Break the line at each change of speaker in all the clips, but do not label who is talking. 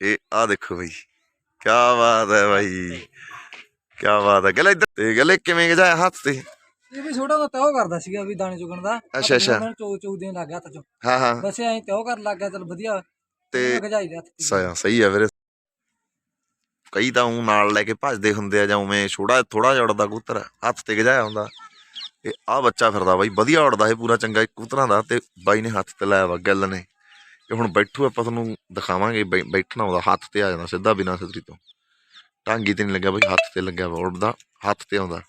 ਇਹ ਆ ਦੇਖੋ ਬਈ ਕੀ ਬਾਤ ਹੈ ਬਾਈ ਕੀ ਬਾਤ ਹੈ। ਗਲੇ ਇੱਧਰ ਤੇ ਗਲੇ ਕਿਵੇਂ ਗਜਾਇਆ ਹੱਥ ਤੇ?
ਇਹ ਵੀ ਛੋਟਾ ਦਾ ਤਿਉ ਕਰਦਾ ਸੀਗਾ ਵੀ ਦਾਣੇ ਚੁਗਣ ਦਾ।
ਅੱਛਾ, ਅੱਛਾ।
ਚੋ ਚੋ ਦੇਣ ਲੱਗ ਗਿਆ ਹੱਥ ਚੋਂ।
ਹਾਂ ਹਾਂ।
ਬਸ ਐਂ ਤਿਉ ਕਰਨ ਲੱਗ ਗਿਆ ਚਲ ਵਧੀਆ।
ਤੇ
ਗਜਾਈ ਦੇ ਹੱਥ।
ਸਹੀ ਸਹੀ ਹੈ ਵੀਰੇ। ਕਈ ਤਾਂ ਉਹ ਨਾਲ ਲੈ ਕੇ ਭੱਜਦੇ ਹੁੰਦੇ ਆ ਜਾਂ ਉਵੇਂ ਛੋੜਾ ਥੋੜਾ ਜਿਹਾ ਉੜਦਾ ਕਬੂਤਰ ਹੱਥ ਤੇ ਗਜਾਇਆ ਹੁੰਦਾ। ਤੇ ਆ ਬੱਚਾ ਫਿਰਦਾ ਬਾਈ ਵਧੀਆ ਉੜਦਾ ਇਹ ਪੂਰਾ ਚੰਗਾ ਕਬੂਤਰਾਂ ਦਾ ਤੇ ਬਾਈ ਨੇ ਹੱਥ ਤੇ ਲਾਇਆ ਵਾ ਗੱਲ ਨੇ। ਇਹ ਹੁਣ ਬੈਠੂ ਆਪਾਂ ਤੁਹਾਨੂੰ ਦਿਖਾਵਾਂਗੇ ਬੈਠਣਾ ਉਹਦਾ ਹੱਥ ਤੇ ਆ ਜਾਂਦਾ ਸਿੱਧਾ ਬਿਨਾਂ ਸਤਰੀ ਤੋਂ। ਟਾਂਗੀ ਤੇ ਨਹੀਂ ਲੱਗਿਆ ਬਾਈ ਹੱਥ ਤੇ ਲੱਗਿਆ ਵਾ ਉੜਦਾ ਹੱਥ ਤੇ ਆਉਂਦਾ।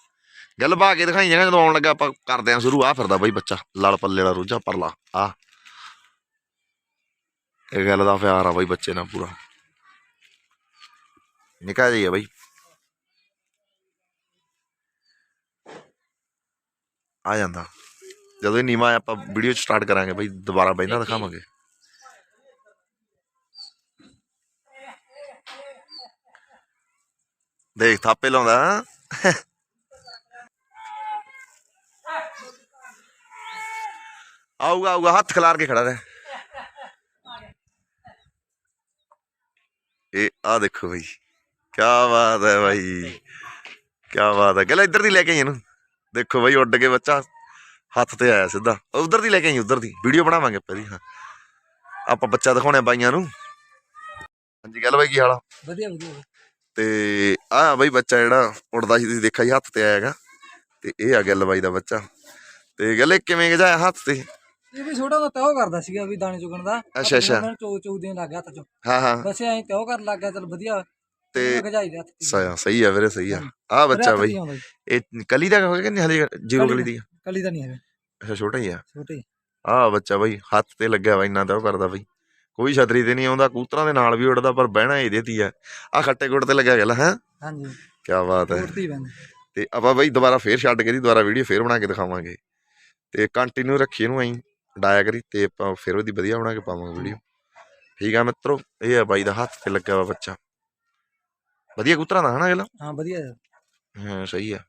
ਗੱਲ ਬਾ ਕੇ ਦਿਖਾਈ ਜਾਂਗਾ ਜਦੋਂ ਆਉਣ ਲੱਗਾ ਆਪਾਂ ਕਰਦੇ ਆਂ ਸ਼ੁਰੂ ਆ ਫਿਰਦਾ ਬਾਈ ਬੱਚਾ ਲੜ ਪੱਲੇ ਵਾਲਾ ਰੋਜਾ ਪਰਲਾ ਆ ਇਹ ਗੱਲ ਦਾ ਪਿਆਰ ਆ ਬਾਈ ਬੱਚੇ ਨਾਲ ਪੂਰਾ। ਨਿਕਾ ਜੀ ਆ ਬਾਈ। ਆ ਜਾਂਦਾ। ਜਦੋਂ ਇਹ ਨੀਮਾ ਆਪਾਂ ਵੀਡੀਓ ਸਟਾਰਟ ਕਰਾਂਗੇ ਬਾਈ ਦੁਬਾਰਾ ਬੈਠਣਾ ਦਿਖਾਵਾਂਗੇ। ਦੇਖ ਥਾਪੇ ਲਾਉਂਦਾ। ਆਊਗਾ ਆਊਗਾ ਹੱਥ ਖਿਲਾਰ ਕੇ ਖੜਾ ਰਹਿ। ਇਹ ਆ ਦੇਖੋ ਬਈ ਕੀ ਬਾਤ ਹੈ ਬਾਈ ਕੀ ਬਾਤ ਹੈ। ਗਲੇ ਇੱਧਰ ਦੀ ਲੈ ਕੇ ਆਈ ਇਹਨੂੰ। ਦੇਖੋ ਬਈ ਉੱਡ ਕੇ ਬੱਚਾ ਹੱਥ ਤੇ ਆਇਆ ਸਿੱਧਾ। ਉਧਰ ਦੀ ਲੈ ਕੇ ਆਈ ਉਧਰ ਦੀ। ਵੀਡੀਓ ਬਣਾਵਾਂਗੇ ਆਪਾਂ ਇਹਦੀ ਹਾਂ। ਆਪਾਂ ਬੱਚਾ ਦਿਖਾਉਣੇ ਬਾਈਆਂ ਨੂੰ। ਹਾਂਜੀ ਗੱਲ ਬਾਈ ਕੀ ਹਾਲ ਆ?
ਵਧੀਆ ਵਧੀਆ।
ਤੇ ਆ ਬਈ ਬੱਚਾ ਜਿਹੜਾ ਉੱਡਦਾ ਸੀ ਤੁਸੀਂ ਦੇਖਿਆ ਸੀ ਹੱਥ ਤੇ ਆਇਆਗਾ ਤੇ ਇਹ ਆ ਗੱਲ ਬਾਈ ਦਾ ਬੱਚਾ। ਤੇ ਗੱਲੇ ਕਿਵੇਂ ਗਜਾਇਆ ਹੱਥ ਤੇ?
ਇਹ ਵੀ ਛੋਟਾ ਦਾ ਤਿਉ ਕਰਦਾ ਸੀਗਾ ਵੀ ਦਾਣੇ ਚੁਗਣ ਦਾ।
ਅੱਛਾ, ਅੱਛਾ।
ਚੋ ਚੋ ਦੇਣ ਲੱਗ ਗਿਆ ਹੱਥ ਚੋਂ।
ਹਾਂ ਹਾਂ।
ਬਸ ਐਂ ਤਿਉ ਕਰਨ ਲੱਗ ਗਿਆ ਚਲ ਵਧੀਆ।
ਤੇ
ਗਜਾਈ ਦੇ ਹੱਥ।
ਸਹੀ ਸਹੀ ਆ ਵੀਰੇ ਸਹੀ ਆ। ਆ ਬੱਚਾ ਬਈ।
ਜੀ।
ਇਹ ਕਲੀ ਦਾ ਹੋਇਆ ਕਿ ਨਹੀਂ ਹਲੇ ਜੀਰੋ
ਕਲੀ
ਦੀ?
ਕਲੀ ਦਾ ਨਹੀਂ ਹੈਗਾ।
ਅੱਛਾ ਛੋਟਾ ਹੀ ਆ।
ਛੋਟੇ
ਆ ਬੱਚਾ ਬਈ ਹੱਥ ਤੇ ਲੱਗਿਆ ਵਾ ਇੰਨਾ ਤਾਂ ਉਹ ਕਰਦਾ ਬਈ। ਕੋਈ ਛਤਰੀ ਤੇ ਨਹੀਂ ਆਉਂਦਾ ਕੂਤਰਾਂ ਦੇ ਨਾਲ ਵੀ ਉੱਡਦਾ ਪਰ ਬਹਿਣਾ ਇਹਦੇ ਤੇ ਆ। ਆ ਖੱਟੇ ਗੁੜ ਤੇ ਲੱਗਿਆ ਗੱਲ ਹੈ?
ਹਾਂਜੀ।
ਕੀ ਬਾਤ ਹੈ। ਤੇ ਆਪਾਂ ਬਈ ਦੁਬਾਰਾ ਫੇਰ ਛੱਡ ਕੇ ਦੀ ਦੁਬਾਰਾ ਵੀਡੀਓ ਫੇਰ ਬਣਾ ਕੇ ਦਿਖਾਵਾਂਗੇ। ਤੇ ਕੰਟੀਨਿਊ ਰੱਖੀ ਇਹਨੂੰ ਐਂ ਡਾਇਆ ਕਰੀ ਤੇ ਆਪਾਂ ਫੇਰ ਉਹਦੀ ਵਧੀਆ ਬਣਾ ਕੇ ਪਾਵਾਂਗੇ ਵੀਡੀਓ। ਠੀਕ ਆ ਮਿੱਤਰੋ ਇਹ ਆ ਬਾਈ ਦਾ ਹੱਥ ਤੇ ਲੱਗਿਆ ਵਾ ਬੱਚਾ। ਵਧੀਆ ਕੂਤਰਾਂ ਦਾ ਹਨਾ ਗੱਲ
ਹਾਂ ਵਧੀਆ।
ਹਾਂ ਸਹੀ ਆ।